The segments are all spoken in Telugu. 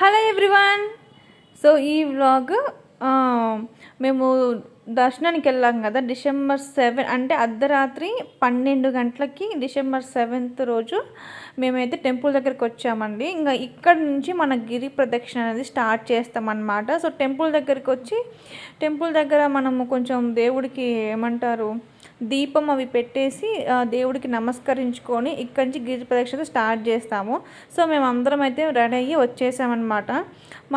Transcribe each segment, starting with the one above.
హలో ఎవ్రీవన్ సో ఈ వ్లాగ్ మేము దర్శనానికి వెళ్ళాం కదా డిసెంబర్ సెవెన్ అంటే అర్ధరాత్రి పన్నెండు గంటలకి డిసెంబర్ సెవెంత్ రోజు మేమైతే టెంపుల్ దగ్గరికి వచ్చామండి. ఇంకా ఇక్కడ నుంచి మన గిరి ప్రదక్షిణ అనేది స్టార్ట్ చేస్తామన్నమాట. సో టెంపుల్ దగ్గరికి వచ్చి టెంపుల్ దగ్గర మనము కొంచెం దేవుడికి ఏమంటారు దీపం అవి పెట్టేసి దేవుడికి నమస్కరించుకొని ఇక్కడి నుంచి గిరి ప్రదక్షిణ స్టార్ట్ చేస్తాము. సో మేము అందరం అయితే రెడీ అయ్యి వచ్చేసామన్నమాట.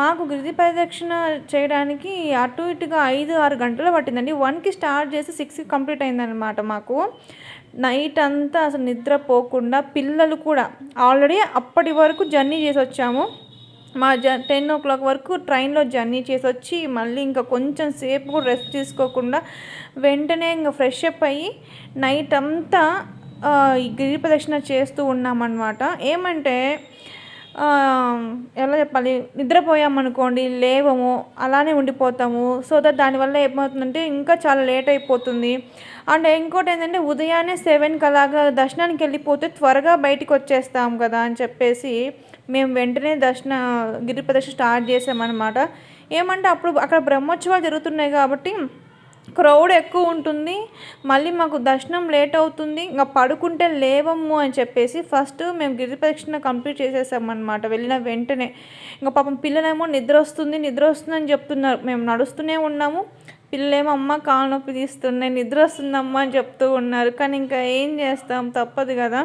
మాకు గిరి ప్రదక్షిణ చేయడానికి అటు ఇటుగా ఐదు ఆరు గంటలు పట్టిందండి. వన్కి స్టార్ట్ చేసి సిక్స్కి కంప్లీట్ అయిందనమాట మాకు. నైట్ అంతా అసలు నిద్రపోకుండా పిల్లలు కూడా ఆల్రెడీ అప్పటి వరకు జర్నీ చేసి వచ్చాము. మా జ టెన్ ఓ క్లాక్ వరకు ట్రైన్లో జర్నీ చేసి వచ్చి మళ్ళీ ఇంకా కొంచెం సేపు కూడా రెస్ట్ తీసుకోకుండా వెంటనే ఇంకా ఫ్రెష్ అప్ అయ్యి నైట్ అంతా ఈ గిరి ప్రదక్షిణ చేస్తూ ఉన్నామన్నమాట. ఏమంటే ఎలా చెప్పాలి? నిద్రపోయామనుకోండి లేవము అలానే ఉండిపోతాము. సో దట్ దానివల్ల ఏమవుతుందంటే ఇంకా చాలా లేట్ అయిపోతుంది. అండ్ ఇంకోటి ఏంటంటే ఉదయాన్నే సెవెన్కి అలాగా దర్శనానికి వెళ్ళిపోతే త్వరగా బయటికి వచ్చేస్తాం కదా అని చెప్పేసి మేము వెంటనే దర్శన గిరి ప్రదర్శన స్టార్ట్ చేసామన్నమాట. ఏమంటే అప్పుడు అక్కడ బ్రహ్మోత్సవాలు జరుగుతున్నాయి కాబట్టి క్రౌడ్ ఎక్కువ ఉంటుంది. మళ్ళీ మాకు దర్శనం లేట్ అవుతుంది. ఇంకా పడుకుంటే లేవము అని చెప్పేసి ఫస్ట్ మేము గిరి ప్రదక్షిణ కంప్లీట్ చేసేసామన్నమాట వెళ్ళిన వెంటనే. ఇంకా పాపం పిల్లలేమో నిద్ర వస్తుంది నిద్ర వస్తుంది అని చెప్తున్నారు. మేము నడుస్తూనే ఉన్నాము. పిల్లలేమో అమ్మ కాలు నొప్పి తీస్తున్నాయి నిద్ర వస్తుందమ్మా అని చెప్తూ ఉన్నారు. కానీ ఇంకా ఏం చేస్తాం? తప్పదు కదా.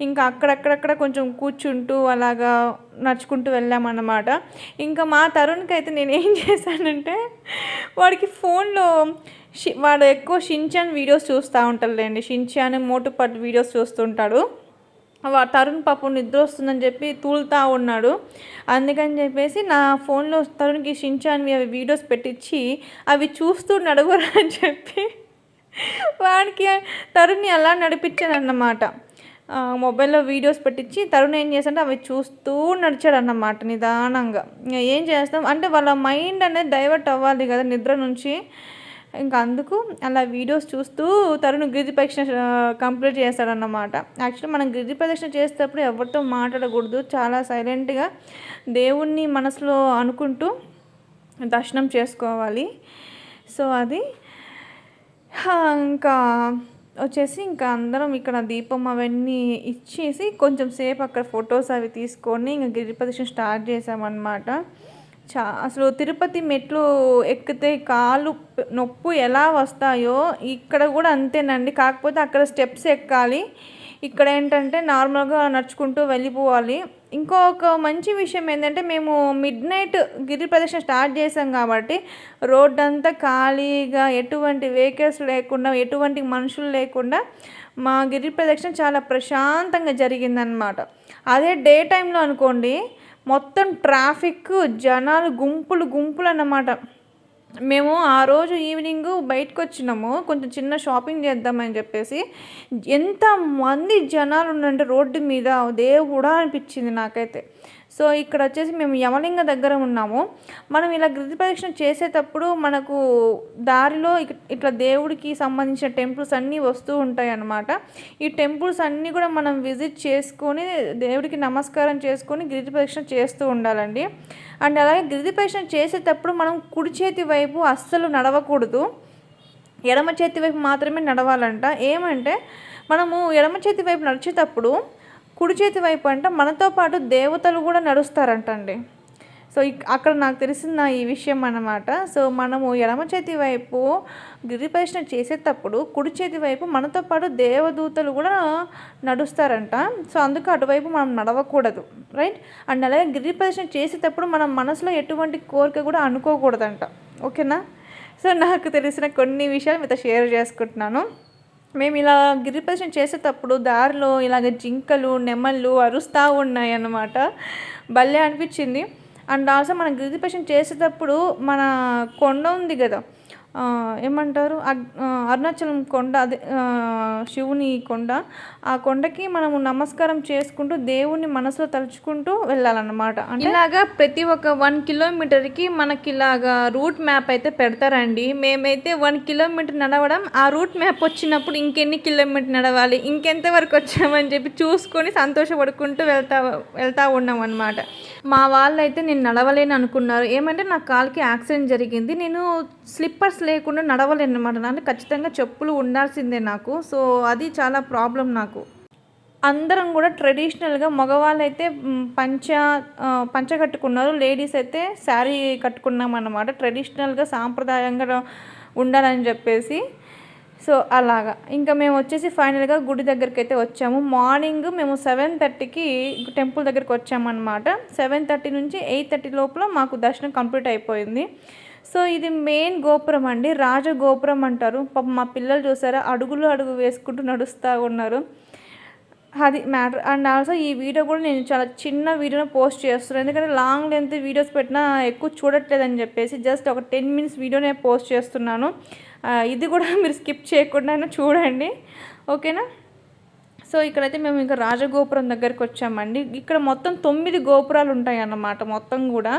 ఇంకా అక్కడక్కడక్కడ కొంచెం కూర్చుంటూ అలాగా నడుచుకుంటూ వెళ్ళామన్నమాట. ఇంకా మా తరుణ్కి అయితే నేను ఏం చేశానంటే వాడికి ఫోన్లో షి వాడు ఎక్కువ షించాన్ వీడియోస్ చూస్తూ ఉంటాడులేండి. షిన్చాన్ మోటుపాటు వీడియోస్ చూస్తుంటాడు. తరుణ్ పాపం నిద్ర వస్తుందని చెప్పి తూలుతా ఉన్నాడు. అందుకని చెప్పేసి నా ఫోన్లో తరుణ్కి షించాన్వి అవి వీడియోస్ పెట్టించి అవి చూస్తూ నడుగురా అని చెప్పి వాడికి తరుణ్ని అలా నడిపించాను అన్నమాట మొబైల్లో వీడియోస్ పెట్టించి తరుణ్ ఏం చేశాడంటే అవి చూస్తూ నడిచాడు అన్నమాట నిదానంగా ఏం చేస్తాం? అంటే వాళ్ళ మైండ్ అనేది డైవర్ట్ అవ్వాలి కదా నిద్ర నుంచి. ఇంకా అందుకు అలా వీడియోస్ చూస్తూ తరుణ్ గిరి ప్రదక్షిణ కంప్లీట్ చేస్తాడన్నమాట. యాక్చువల్లీ మనం గిరి ప్రదక్షిణ చేసేటప్పుడు ఎవరితో మాట్లాడకూడదు. చాలా సైలెంట్గా దేవుణ్ణి మనసులో అనుకుంటూ దర్శనం చేసుకోవాలి. సో అది. ఇంకా వచ్చేసి ఇంకా అందరం ఇక్కడ దీపం అవన్నీ ఇచ్చేసి కొంచెం సేపు అక్కడ ఫొటోస్ అవి తీసుకొని ఇంకా గిరి ప్రదక్షిణ స్టార్ట్ చేసామన్నమాట చా అసలు తిరుపతి మెట్లు ఎక్కితే కాలు నొప్పు ఎలా వస్తాయో ఇక్కడ కూడా అంతేనండి. కాకపోతే అక్కడ స్టెప్స్ ఎక్కాలి. ఇక్కడ ఏంటంటే నార్మల్గా నడుచుకుంటూ వెళ్ళిపోవాలి. ఇంకొక మంచి విషయం ఏంటంటే మేము మిడ్ నైట్ గిరి ప్రదక్షిణ స్టార్ట్ చేసాం కాబట్టి రోడ్ అంతా ఖాళీగా ఎటువంటి వెహికల్స్ లేకుండా ఎటువంటి మనుషులు లేకుండా మా గిరి ప్రదక్షిణ చాలా ప్రశాంతంగా జరిగిందనమాట అదే డే టైంలో అనుకోండి మొత్తం ట్రాఫిక్ జనాలు గుంపులు గుంపులు అన్నమాట. మేము ఆ రోజు ఈవినింగ్ బయటకు వచ్చినాము కొంచెం చిన్న షాపింగ్ చేద్దామని చెప్పేసి ఎంత మంది జనాలు ఉన్నారంటే రోడ్డు మీద. దేవుడా అనిపించింది నాకైతే. సో ఇక్కడ వచ్చేసి మేము యమలింగ దగ్గర ఉన్నాము. మనం ఇలా గృతి ప్రదక్షిణ చేసేటప్పుడు మనకు దారిలో ఇట్లా దేవుడికి సంబంధించిన టెంపుల్స్ అన్నీ వస్తూ ఉంటాయి అన్నమాట. ఈ టెంపుల్స్ అన్నీ కూడా మనం విజిట్ చేసుకొని దేవుడికి నమస్కారం చేసుకొని గిరి ప్రదక్షిణ చేస్తూ ఉండాలండి. అండ్ అలాగే గిరి ప్రదక్షిణ చేసేటప్పుడు మనం కుడి చేతి వైపు అస్సలు నడవకూడదు. ఎడమ చేతి వైపు మాత్రమే నడవాలంట. ఏమంటే మనము ఎడమ చేతి వైపు నడిచేటప్పుడు కుడి చేతి వైపు అంట మనతో పాటు దేవతలు కూడా నడుస్తారంటండి. సో అక్కడ నాకు తెలిసిన ఈ విషయం అన్నమాట. సో మనము ఎడమ చేతి వైపు గిరిపరిశ్న చేసేటప్పుడు కుడి చేతి వైపు మనతో పాటు దేవదూతలు కూడా నడుస్తారంట. సో అందుకు అటువైపు మనం నడవకూడదు. రైట్? అండ్ అలాగే గిరిపరిశ్న చేసేటప్పుడు మనం మనసులో ఎటువంటి కోరిక కూడా అనుకోకూడదంట. ఓకేనా? సో నాకు తెలిసిన కొన్ని విషయాలు మీతో షేర్ చేసుకుంటున్నాను. మేము ఇలా గిరి చేసేటప్పుడు దారిలో ఇలాగ జింకలు నెమళ్ళు అరుస్తూ ఉన్నాయన్నమాట. భలే అనిపించింది. అండ్ ఆల్సో మనం గిరి చేసేటప్పుడు మన కొండ ఉంది కదా ఏమంటారు? అరుణాచలం కొండ అదే శివుని కొండ. ఆ కొండకి మనము నమస్కారం చేసుకుంటూ దేవుణ్ణి మనసులో తలుచుకుంటూ వెళ్ళాలన్నమాట. అంటే ఇలాగా ప్రతి ఒక్క వన్ కిలోమీటర్కి మనకి ఇలాగా రూట్ మ్యాప్ అయితే పెడతారండి. మేమైతే వన్ కిలోమీటర్ నడవడం ఆ రూట్ మ్యాప్ వచ్చినప్పుడు ఇంకెన్ని కిలోమీటర్ నడవాలి ఇంకెంత వరకు వచ్చామని చెప్పి చూసుకొని సంతోషపడుకుంటూ వెళ్తా వెళ్తా ఉన్నాం అనమాట మా వాళ్ళు అయితే నేను నడవలేను అనుకున్నారు ఏమంటే నా కాలుకి యాక్సిడెంట్ జరిగింది. నేను స్లిప్పర్స్ లేకుండా నడవలేను అనమాట నాన్న. ఖచ్చితంగా చెప్పులు ఉండాల్సిందే నాకు. సో అది చాలా ప్రాబ్లం నాకు. అందరం కూడా ట్రెడిషనల్గా మగవాళ్ళు అయితే పంచ పంచ కట్టుకున్నారు లేడీస్ అయితే శారీ కట్టుకున్నాం అన్నమాట ట్రెడిషనల్గా సాంప్రదాయంగా ఉండాలని చెప్పేసి. సో అలాగా. ఇంకా మేము వచ్చేసి ఫైనల్గా గుడి దగ్గరికి అయితే వచ్చాము. మార్నింగ్ మేము సెవెన్ థర్టీకి టెంపుల్ దగ్గరికి వచ్చామన్నమాట. సెవెన్ థర్టీ నుంచి ఎయిట్ థర్టీ లోపల మాకు దర్శనం కంప్లీట్ అయిపోయింది. సో ఇది మెయిన్ గోపురం అండి. రాజగోపురం అంటారు. పాప మా పిల్లలు చూసారా? అడుగులు అడుగు వేసుకుంటూ నడుస్తూ ఉన్నారు. అది మ్యాటర్ అండ్ ఆల్సో ఈ వీడియో కూడా నేను చాలా చిన్న వీడియోని పోస్ట్ చేస్తున్నాను. ఎందుకంటే లాంగ్ లెంత్ వీడియోస్ పెట్టినా ఎక్కువ చూడట్లేదని చెప్పేసి జస్ట్ ఒక టెన్ మినిట్స్ వీడియో నేను పోస్ట్ చేస్తున్నాను ఇది కూడా మీరు స్కిప్ చేయకుండా చూడండి. ఓకేనా సో ఇక్కడైతే మేము ఇంకా రాజగోపురం దగ్గరికి వచ్చామండి. ఇక్కడ మొత్తం తొమ్మిది గోపురాలు ఉంటాయి అన్నమాట మొత్తం కూడా.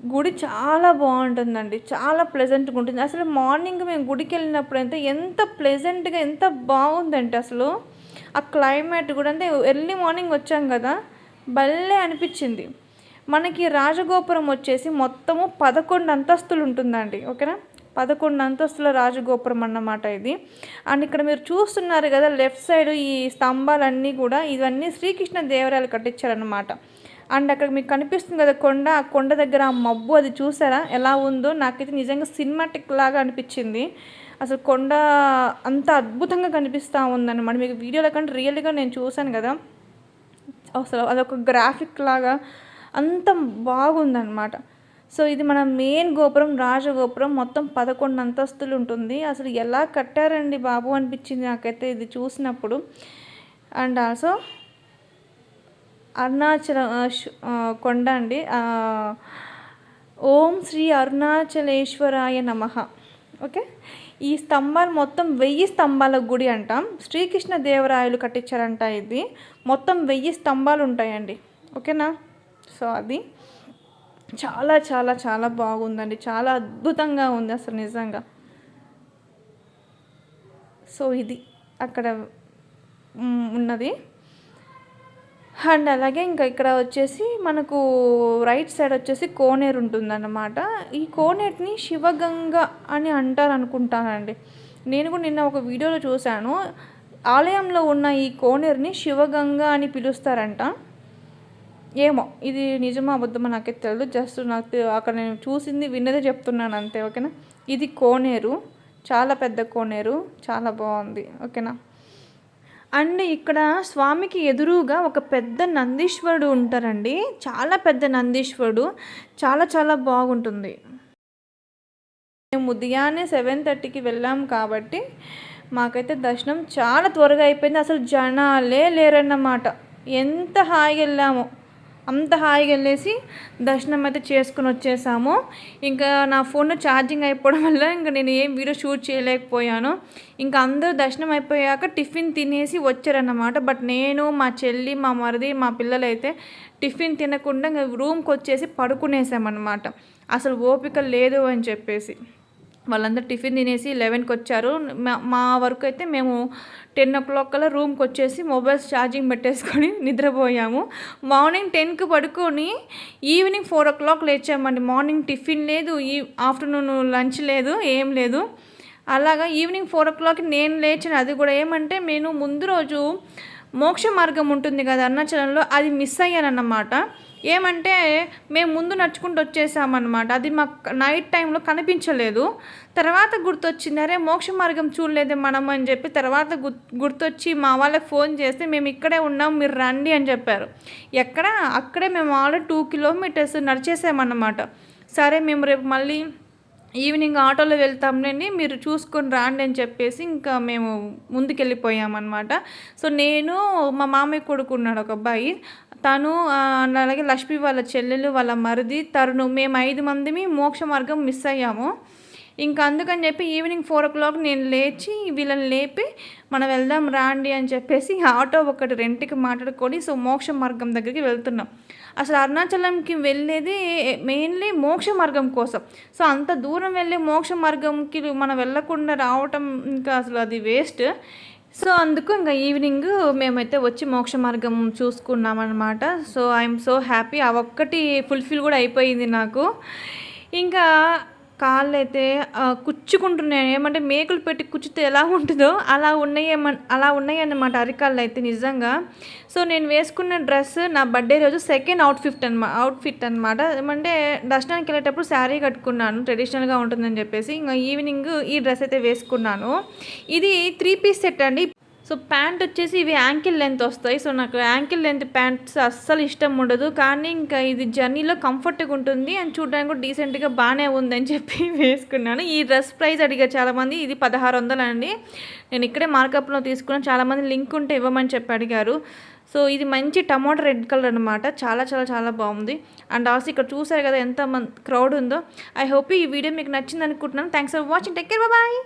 గుడి చాలా బాగుంటుందండి. చాలా ప్లెజెంట్గా ఉంటుంది. అసలు మార్నింగ్ మేము గుడికి వెళ్ళినప్పుడు అయితే ఎంత ప్లెజెంట్గా ఎంత బాగుందంటే అసలు. ఆ క్లైమేట్ కూడా అంటే ఎర్లీ మార్నింగ్ వచ్చాం కదా భలే అనిపించింది. మనకి రాజగోపురం వచ్చేసి మొత్తము పదకొండు అంతస్తులు ఉంటుందండి. ఓకేనా? పదకొండు అంతస్తుల రాజగోపురం అన్నమాట ఇది. అండ్ ఇక్కడ మీరు చూస్తున్నారు కదా లెఫ్ట్ సైడ్ ఈ స్తంభాలన్నీ కూడా ఇవన్నీ శ్రీకృష్ణ దేవరాయలు కట్టించారనమాట అండ్ అక్కడ మీకు కనిపిస్తుంది కదా కొండ ఆ కొండ దగ్గర ఆ మబ్బు అది చూసారా? ఎలా ఉందో? నాకైతే నిజంగా సినిమాటిక్ లాగా అనిపించింది. అసలు కొండ అంత అద్భుతంగా కనిపిస్తూ ఉందన్నమాట. మీకు వీడియోలో కంటే రియల్గా నేను చూశాను కదా. అసలు అదొక గ్రాఫిక్ లాగా అంత బాగుందన్నమాట. సో ఇది మన మెయిన్ గోపురం రాజగోపురం. మొత్తం పదకొండు అంతస్తులు ఉంటుంది. అసలు ఎలా కట్టారండి బాబు అనిపించింది నాకైతే ఇది చూసినప్పుడు. అండ్ ఆల్సో అరుణాచల కొండ అండి. ఓం శ్రీ అరుణాచలేశ్వరాయ నమః. ఓకే? ఈ స్తంభాలు మొత్తం వెయ్యి స్తంభాల గుడి అంటాం. శ్రీకృష్ణ దేవరాయలు కట్టించారంట ఇది. మొత్తం వెయ్యి స్తంభాలు ఉంటాయండి. ఓకేనా? సో అది. చాలా చాలా చాలా బాగుందండి. చాలా అద్భుతంగా ఉంది అసలు నిజంగా. సో ఇది అక్కడ ఉన్నది. అండ్ అలాగే ఇంకా ఇక్కడ వచ్చేసి మనకు రైట్ సైడ్ వచ్చేసి కోనేరు ఉంటుందన్నమాట. ఈ కోనేటిని శివగంగ అని అంటారు అనుకుంటానండి నేను కూడా నిన్న ఒక వీడియోలో చూశాను. ఆలయంలో ఉన్న ఈ కోనేరుని శివగంగ అని పిలుస్తారంట. ఏమో ఇది నిజమా అబద్ధమో నాకైతే తెలియదు జస్ట్ నాకు అక్కడ నేను చూసింది విన్నదే చెప్తున్నాను అంతే ఓకేనా? ఇది కోనేరు చాలా పెద్ద కోనేరు చాలా బాగుంది ఓకేనా? అండ్ ఇక్కడ స్వామికి ఎదురుగా ఒక పెద్ద నందీశ్వరుడు ఉంటారండి. చాలా పెద్ద నందీశ్వరుడు. చాలా చాలా బాగుంటుంది. మేము ఉదయాన్నే సెవెన్ థర్టీకి వెళ్ళాం కాబట్టి మాకైతే దర్శనం చాలా త్వరగా అయిపోయింది. అసలు జనాలే లేరన్నమాట. ఎంత హాయిగా వెళ్ళామో. అంత హాయిగా వెళ్ళేసి దర్శనం అయితే చేసుకుని వచ్చేసాము. ఇంకా నా ఫోన్లో ఛార్జింగ్ అయిపోవడం వల్ల ఇంకా నేను ఏం వీడియో షూట్ చేయలేకపోయాను. ఇంకా అందరూ దర్శనం అయిపోయాక టిఫిన్ తినేసి వచ్చారన్నమాట. బట్ నేను మా చెల్లి మా మరిది మా పిల్లలైతే టిఫిన్ తినకుండా ఇంకా రూమ్కి వచ్చేసి పడుకునేసామన్నమాట. అసలు ఓపిక లేదు అని చెప్పేసి. వాళ్ళందరూ టిఫిన్ తినేసి లెవెన్కి వచ్చారు. మా- మా వరకు అయితే మేము టెన్ ఓ క్లాక్ కల్లా రూమ్కి వచ్చేసి మొబైల్స్ ఛార్జింగ్ పెట్టేసుకొని నిద్రపోయాము. మార్నింగ్ టెన్కి పడుకొని ఈవినింగ్ ఫోర్ ఓ క్లాక్ లేచామండి. మార్నింగ్ టిఫిన్ లేదు ఈ ఆఫ్టర్నూన్ లంచ్ లేదు ఏం లేదు. అలాగా ఈవినింగ్ ఫోర్ ఓ క్లాక్ నేను లేచిన అది కూడా ఏమంటే నేను ముందు రోజు మోక్ష మార్గం ఉంటుంది కదా అరుణాచలంలో అది మిస్ అయ్యానన్నమాట. ఏమంటే మేము ముందు నడుచుకుంటూ వచ్చేసామన్నమాట. అది మాకు నైట్ టైంలో కనిపించలేదు. తర్వాత గుర్తొచ్చింది అరే మోక్ష మార్గం చూడలేదే మనం అని చెప్పి తర్వాత గుర్తొచ్చి మా వాళ్ళకి ఫోన్ చేస్తే మేము ఇక్కడే ఉన్నాం మీరు రండి అని చెప్పారు. ఎక్కడ? అక్కడే మేము ఆల్రెడీ టూ కిలోమీటర్స్ నడిచేసామన్నమాట. సరే మేము రేపు మళ్ళీ ఈవినింగ్ ఆటోలో వెళ్తాంలేండి మీరు చూసుకొని రాండి అని చెప్పేసి ఇంకా మేము ముందుకెళ్ళిపోయామన్నమాట. సో నేను మా మామయ్య కొడుకు ఉన్నాడు ఒక అబ్బాయి. తను అలాగే లక్ష్మి వాళ్ళ చెల్లెలు వాళ్ళ మరిది తరుణు మేము ఐదు మందిమి మోక్ష మార్గం మిస్ అయ్యాము. ఇంకా అందుకని చెప్పి ఈవినింగ్ ఫోర్ ఓ క్లాక్ నేను లేచి వీళ్ళని లేపి మనం వెళ్దాం రాండి అని చెప్పేసి ఆటో ఒకటి రెంట్కి మాట్లాడుకొని సో మోక్ష మార్గం దగ్గరికి వెళ్తున్నాం. అసలు అరుణాచలంకి వెళ్ళేది మెయిన్లీ మోక్ష మార్గం కోసం. సో అంత దూరం వెళ్ళే మోక్ష మార్గంకి మనం వెళ్ళకుండా రావటం ఇంకా అసలు అది వేస్ట్ సో అందుకు ఇంకా ఈవినింగ్ మేమైతే వచ్చి మోక్ష మార్గం చూసుకున్నామన్నమాట. సో ఐఎమ్ సో హ్యాపీ ఆ ఒక్కటి ఫుల్ఫిల్ కూడా అయిపోయింది నాకు. ఇంకా కాళ్ళు అయితే కుచ్చుకుంటున్నాయి. ఏమంటే మేకులు పెట్టి కుచ్చితే ఎలా ఉంటుందో అలా ఉన్నాయి అలా ఉన్నాయి అన్నమాట అరికాళ్ళు అయితే నిజంగా. సో నేను వేసుకున్న డ్రెస్ నా బర్త్డే రోజు సెకండ్ అవుట్ఫిట్ అనమా అవుట్ఫిట్ అనమాట. ఏమంటే దర్శనానికి వెళ్ళేటప్పుడు శారీ కట్టుకున్నాను. ట్రెడిషనల్గా ఉంటుందని చెప్పేసి. ఇంకా ఈవినింగ్ ఈ డ్రెస్ అయితే వేసుకున్నాను. ఇది త్రీ పీస్ సెట్ అండి. సో ప్యాంట్ వచ్చేసి ఇవి యాంకిల్ లెంత్ వస్తాయి. సో నాకు యాంకిల్ లెంత్ ప్యాంట్స్ అస్సలు ఇష్టం ఉండదు. కానీ ఇంకా ఇది జర్నీలో కంఫర్ట్గా ఉంటుంది. అండ్ చూడడానికి కూడా డీసెంట్గా బాగానే ఉందని చెప్పి వేసుకున్నాను. ఈ డ్రెస్ ప్రైస్ అడిగారు చాలామంది. ఇది పదహారు వందలు అండి. నేను ఇక్కడే మార్కప్లో తీసుకున్నాను. చాలామంది లింక్ ఉంటే ఇవ్వమని చెప్పి అడిగారు. సో ఇది మంచి టమాటో రెడ్ కలర్ అనమాట చాలా చాలా చాలా బాగుంది. అండ్ ఆల్సో ఇక్కడ చూసారు కదా ఎంత మంది క్రౌడ్ ఉందో. ఐ హోప్ ఈ వీడియో మీకు నచ్చింది అనుకుంటున్నాను thanks for watching. Take care. Bye.